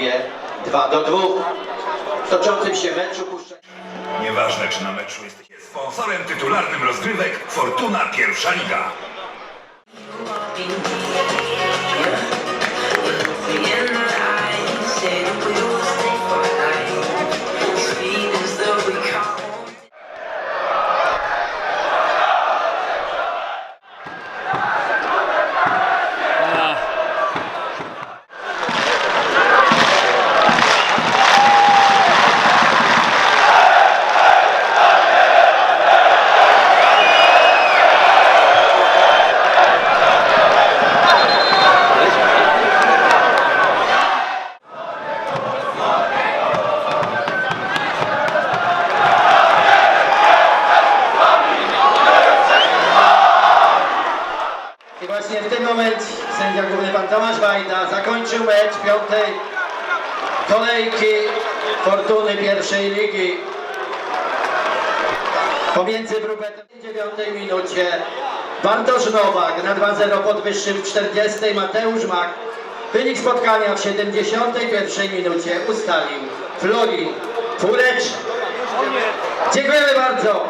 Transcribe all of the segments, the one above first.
liczbie 2 do 2. W toczącym się meczu puszcza... Nieważne czy na meczu jesteś sponsorem tytularnym rozgrywek Fortuna Pierwsza Liga. Momencie sędzia główny pan Tomasz Wajda zakończył mecz piątej kolejki Fortuny pierwszej ligi. Pomiędzy Brubetem w dziewiątej minucie Bartosz Nowak na 2-0 podwyższył w 40 Mateusz Mak. Wynik spotkania w 71 minucie ustalił Flori Furecz. Dziękujemy bardzo.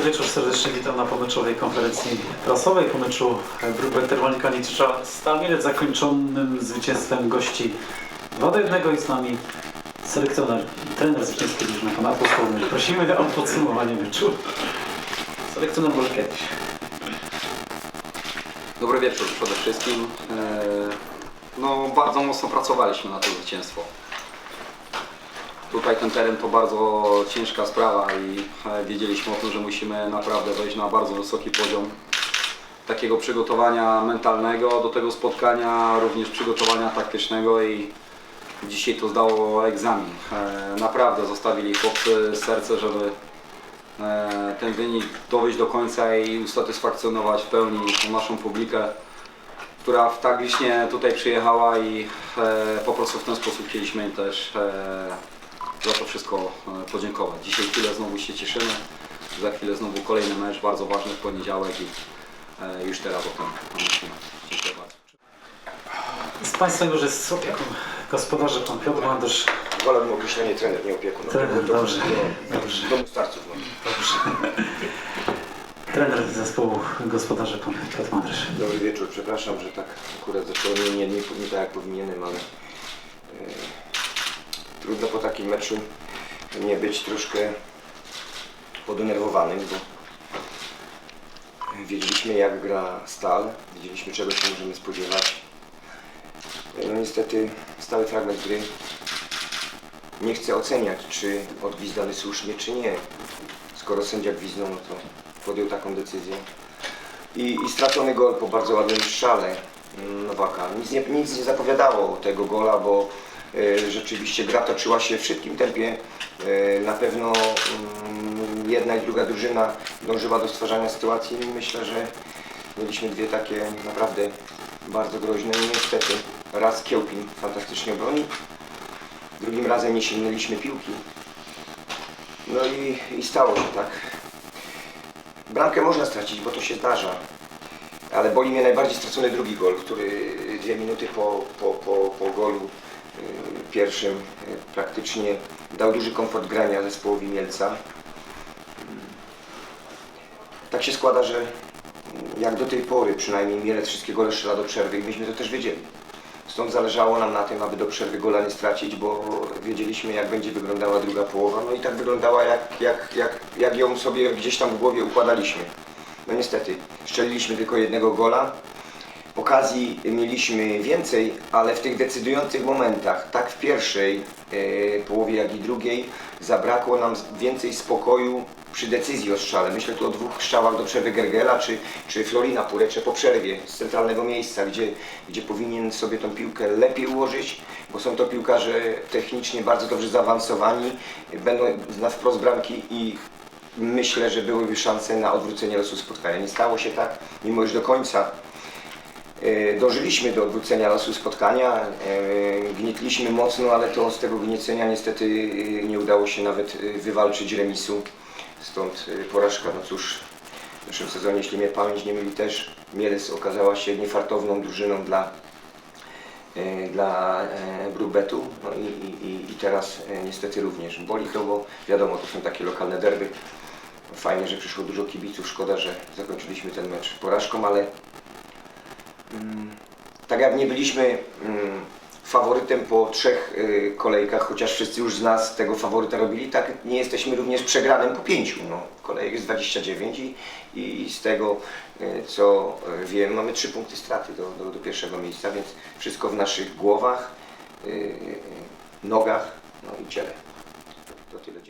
Dobry wieczór, serdecznie witam na pomeczowej konferencji prasowej po meczu Brubel Termonika Nitrza Stamilec zakończonym zwycięstwem gości 2 do 1 i z nami selekcjoner trener zwycięski drużyny Konatu Słowny. Prosimy o podsumowanie meczu. Selekcjoner kiedyś. Dobry wieczór przede wszystkim. E, No, bardzo mocno pracowaliśmy na to zwycięstwo. Tutaj ten teren to bardzo ciężka sprawa i e, wiedzieliśmy o tym, że musimy naprawdę wejść na bardzo wysoki poziom takiego przygotowania mentalnego do tego spotkania, również przygotowania taktycznego i dzisiaj to zdało egzamin. E, naprawdę zostawili chłopcy serce, żeby e, ten wynik dowieść do końca i usatysfakcjonować w pełni naszą publikę, która w tak licznie tutaj przyjechała i po prostu w ten sposób chcieliśmy też za to wszystko e, podziękować. Dzisiaj chwilę znowu się cieszymy, za chwilę znowu kolejny mecz, bardzo ważny w poniedziałek i e, już teraz o tym myślimy. Dziękuję bardzo. Z Państwem już jest opieką gospodarzy pan Piotr Mandysz. Wolałbym określenie trener, nie opiekun. Trener, Opiekun dobrze, do- dobrze. Domu starców. No. Dobrze. Trener zespołu gospodarzy pan Piotr Mandysz. Dobry wieczór, przepraszam, że tak akurat zacząłem nie, nie, nie, nie tak jak powinienem, ale e, trudno po takim meczu nie być troszkę podenerwowanym, bo wiedzieliśmy jak gra Stal, wiedzieliśmy czego się możemy spodziewać. No niestety stały fragment gry nie chcę oceniać, czy odgwizdany słusznie, czy nie. Skoro sędzia gwizdnął, no to podjął taką decyzję. I, i stracony gol po bardzo ładnym strzale Nowaka. Nic nie, nic nie zapowiadało tego gola, bo rzeczywiście gra toczyła się w szybkim tempie. E, na pewno mm, jedna i druga drużyna dążyła do stwarzania sytuacji. Myślę, że mieliśmy dwie takie naprawdę bardzo groźne. I niestety raz Kiełpin fantastycznie broni, drugim razem nie sięgnęliśmy piłki. No i, i stało się tak. Bramkę można stracić, bo to się zdarza. Ale boli mnie najbardziej stracony drugi gol, który dwie minuty po, po, po, po golu pierwszym y, praktycznie dał duży komfort grania zespołowi Mielca. Mm. Tak się składa, że jak do tej pory przynajmniej Mielec wszystkie gole strzela do przerwy i myśmy to też wiedzieli. Stąd zależało nam na tym, aby do przerwy gola nie stracić, bo wiedzieliśmy jak będzie wyglądała druga połowa. No i tak wyglądała jak, jak, jak, jak ją sobie gdzieś tam w głowie układaliśmy. No niestety, strzeliliśmy tylko jednego gola. Okazji mieliśmy więcej, ale w tych decydujących momentach, tak w pierwszej e, połowie, jak i drugiej, zabrakło nam więcej spokoju przy decyzji o strzale. Myślę tu o dwóch strzałach do przerwy Gergela czy, czy Florina Purecze po przerwie z centralnego miejsca, gdzie, gdzie powinien sobie tą piłkę lepiej ułożyć, bo są to piłkarze technicznie bardzo dobrze zaawansowani, będą na wprost bramki i myślę, że byłyby szanse na odwrócenie losu spotkania. Nie stało się tak, mimo już do końca Dążyliśmy do odwrócenia losu spotkania, e, gnietliśmy mocno, ale to z tego gniecenia niestety e, nie udało się nawet e, wywalczyć remisu. Stąd e, porażka, no cóż, w naszym sezonie, jeśli mnie pamięć nie myli też, Mielec okazała się niefartowną drużyną dla, e, dla e, Brubetu no i, i, i- teraz e, niestety również. Boli to, bo wiadomo, to są takie lokalne derby. Fajnie, że przyszło dużo kibiców, szkoda, że zakończyliśmy ten mecz porażką, ale tak jak nie byliśmy mm, faworytem po trzech y, kolejkach, chociaż wszyscy już z nas tego faworyta robili, tak nie jesteśmy również przegranym po pięciu. No, kolejek jest 29 i, i z tego y, co y, wiem, mamy trzy punkty straty do, do, do pierwszego miejsca, więc wszystko w naszych głowach, nogach no i ciele. To, tyle.